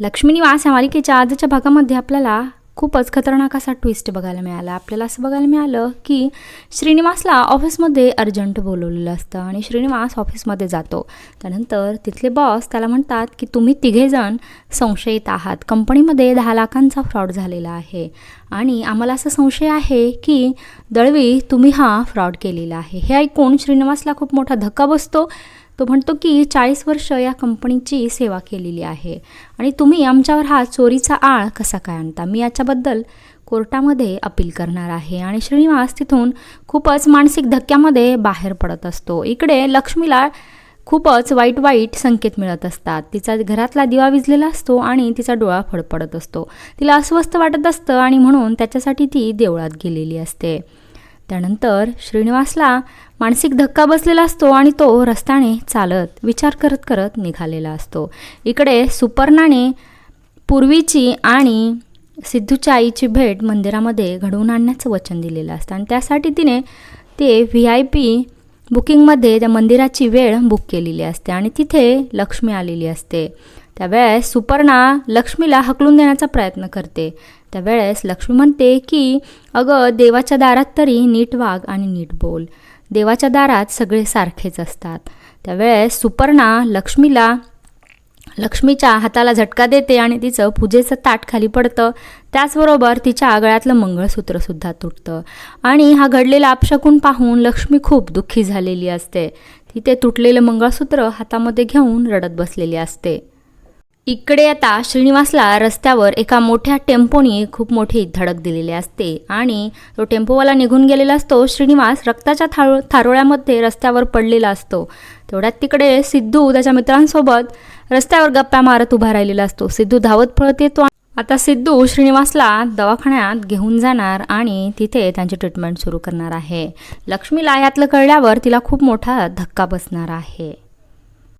लक्ष्मी निवास या मालिकेच्या आजच्या भागामध्ये आपल्याला खूपच खतरनाक असा ट्विस्ट बघायला मिळाला. आपल्याला असं बघायला मिळालं की श्रीनिवासला ऑफिसमध्ये अर्जंट बोलवलेलं असतं आणि श्रीनिवास ऑफिसमध्ये जातो. त्यानंतर तिथले बॉस त्याला म्हणतात की तुम्ही तिघेजण संशयित आहात. कंपनीमध्ये दहा लाखांचा फ्रॉड झालेला आहे. आणि आम्हाला असा संशय आहे की दळवी तुम्ही हा फ्रॉड केलेला आहे. हे ऐकून श्रीनिवासला खूप मोठा धक्का बसतो. तो म्हणतो की चाळीस वर्ष या कंपनीची सेवा केलेली आहे. आणि तुम्ही आमच्यावर हा चोरीचा आळ कसा काय आणता? मी याच्याबद्दल कोर्टामध्ये अपील करणार आहे. आणि श्रीनिवास तिथून खूपच मानसिक धक्क्यामध्ये बाहेर पडत असतो. इकडे लक्ष्मीला खूपच वाईट वाईट संकेत मिळत असतात. तिचा घरातला दिवा विजलेला असतो आणि तिचा डोळा फडफडत असतो. तिला अस्वस्थ वाटत असतं आणि म्हणून त्याच्यासाठी ती देवळात गेलेली असते. त्यानंतर श्रीनिवासला मानसिक धक्का बसलेला असतो आणि तो रस्त्याने चालत विचार करत करत निघालेला असतो. इकडे सुपर्णाने पूर्वीची आणि सिद्धूच्या आईची भेट मंदिरामध्ये घडवून आणण्याचं वचन दिलेलं असतं आणि त्यासाठी तिने ते व्ही आय पी बुकिंगमध्ये त्या मंदिराची वेळ बुक केलेली असते आणि तिथे लक्ष्मी आलेली असते. त्यावेळेस सुपर्णा लक्ष्मीला हकलून देण्याचा प्रयत्न करते. त्यावेळेस लक्ष्मी म्हणते की अगं देवाच्या दारात तरी नीट वाग आणि नीट बोल. देवाच्या दारात सगळे सारखेच असतात. त्यावेळेस सुपर्णा लक्ष्मीला लक्ष्मीच्या हाताला झटका देते आणि तिचं पूजेचं ताट खाली पडतं. त्याचबरोबर तिच्या आगळ्यातलं मंगळसूत्रसुद्धा तुटतं. आणि हा घडलेला अपशकून पाहून लक्ष्मी खूप दुःखी झालेली असते. तिथे तुटलेलं मंगळसूत्र हातामध्ये घेऊन रडत बसलेली असते. इकडे आता श्रीनिवासला रस्त्यावर एका मोठ्या टेम्पोनी खूप मोठी धडक दिलेली असते आणि तो टेम्पोवाला निघून गेलेला असतो श्रीनिवास रक्ताच्या थारो थारोळ्यामध्ये रस्त्यावर पडलेला असतो. तेवढ्यात तिकडे सिद्धू त्याच्या मित्रांसोबत रस्त्यावर गप्पा मारत उभा राहिलेला असतो. सिद्धू धावत पळत येतो आता सिद्धू श्रीनिवासला दवाखान्यात घेऊन जाणार आणि तिथे त्यांची ट्रीटमेंट सुरू करणार आहे. लक्ष्मीला यातलं कळल्यावर तिला खूप मोठा धक्का बसणार आहे.